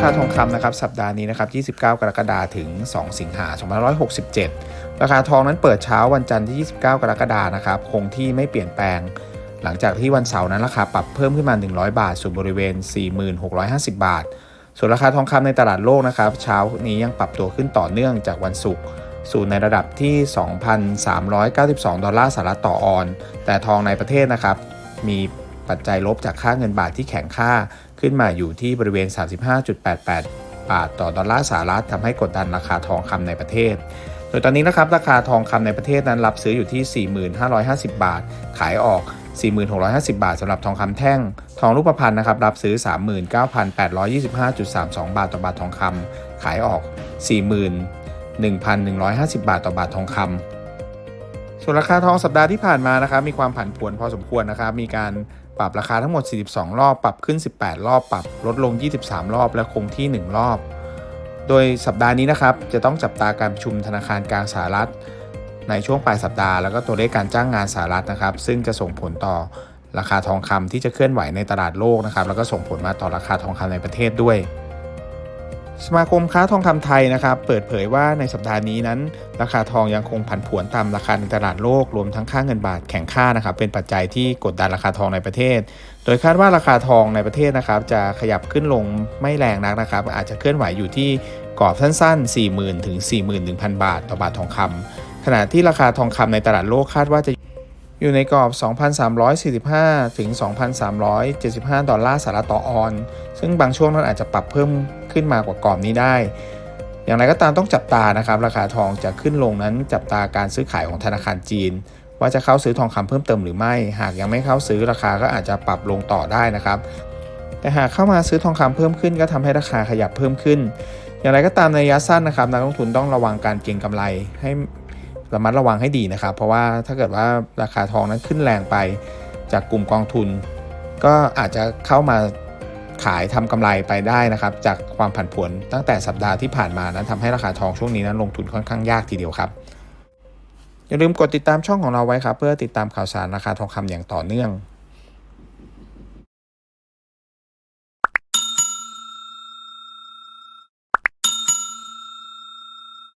คาทองคำนะครับสัปดาห์นี้นะครับ29 กรกฎาคมถึง 2 สิงหาคม2567 ราคาทองนั้นเปิดเช้าวันจันทร์ที่ 29 กรกฎาคมนะครับคงที่ไม่เปลี่ยนแปลง หลังจากที่วันเสาร์นั้นราคาปรับเพิ่มขึ้นมา 100 บาทสู่บริเวณ 4650 บาท ส่วนราคาทองคำในตลาดโลกนะครับเช้านี้ยังปรับตัวขึ้นต่อเนื่องจากวันศุกร์สู่ในระดับที่ 2,392 ดอลลาร์สหรัฐต่อออน แต่ทองในประเทศนะครับมีปัจจัยลบจากค่าเงินบาทที่แข็งค่า ขึ้นมาอยู่ที่บริเวณ 35.88 บาทต่อดอลลาร์สหรัฐทำให้กดดันราคาทองคำในประเทศ โดยตอนนี้นะครับราคาทองคำในประเทศนั้นรับซื้ออยู่ที่ 4550 บาท ขายออก 4650 บาทสำหรับทองคำแท่ง ทองรูปพรรณนะครับรับซื้อ 39,825.32 บาทต่อบาททองคำขายออก 41,150 บาทต่อบาททองคำส่วนราคาทองสัปดาห์ที่ผ่านมานะครับมีความผันผวนพอสมควรนะครับมีการ ปรับราคาทั้งหมด 42 รอบ ปรับขึ้น 18 รอบ ปรับลดลง 23 รอบ และคงที่ 1 รอบ โดยสัปดาห์นี้นะครับ จะต้องจับตาการประชุมธนาคารกลางสหรัฐ ในช่วงปลายสัปดาห์ แล้วก็ตัวเลขการจ้างงานสหรัฐนะครับ ซึ่งจะส่งผลต่อราคาทองคำที่จะเคลื่อนไหวในตลาดโลกนะครับ แล้วก็ส่งผลมาต่อราคาทองคำในประเทศด้วย สมาคมค้าทองคำไทยนะครับ เปิดเผยว่าในสัปดาห์นี้นั้น ราคาทองยังคงผันผวนตามราคาในตลาดโลกรวมทั้งค่าเงินบาทแข็งค่านะครับ เป็นปัจจัยที่กดดันราคาทองในประเทศ โดยคาดว่าราคาทองในประเทศนะครับ จะขยับขึ้นลงไม่แรงนักนะครับ อาจจะเคลื่อนไหวอยู่ที่กรอบสั้นๆ 40,000ถึง41,000 บาท ต่อบาททองคำขณะที่ราคาทองคำในตลาดโลกคาดว่าจะ อยู่ในกรอบ 2,345 ถึง 2,375 ดอลลาร์สหรัฐต่อออน ซึ่งบางช่วงนั้นอาจจะปรับเพิ่มขึ้นมากว่ากรอบนี้ได้ อย่างไรก็ตามต้องจับตานะครับ ราคาทองจะขึ้นลงนั้นจับตาการซื้อขายของธนาคารจีน ว่าจะเข้าซื้อทองคำเพิ่มเติมหรือไม่ หากยังไม่เข้าซื้อราคาก็อาจจะปรับลงต่อได้นะครับ แต่หากเข้ามาซื้อทองคำเพิ่มขึ้น ก็ทำให้ราคาขยับเพิ่มขึ้นอย่างไรก็ตามในระยะสั้นนะครับนักลงทุนต้องระวังการเก็งกำไรให้ ระมัดระวังให้ดีนะครับ เพราะว่าถ้าเกิดว่าราคาทองนั้นขึ้นแรงไปจากกลุ่มกองทุน ก็อาจจะเข้ามาขายทำกำไรไปได้นะครับ จากความผันผวนตั้งแต่สัปดาห์ที่ผ่านมานั้นทำให้ราคาทองช่วงนี้นั้นลงทุนค่อนข้างยากทีเดียวครับอย่าลืมกดติดตามช่องของเราไว้ครับ เพื่อติดตามข่าวสารราคาทองคำอย่างต่อเนื่อง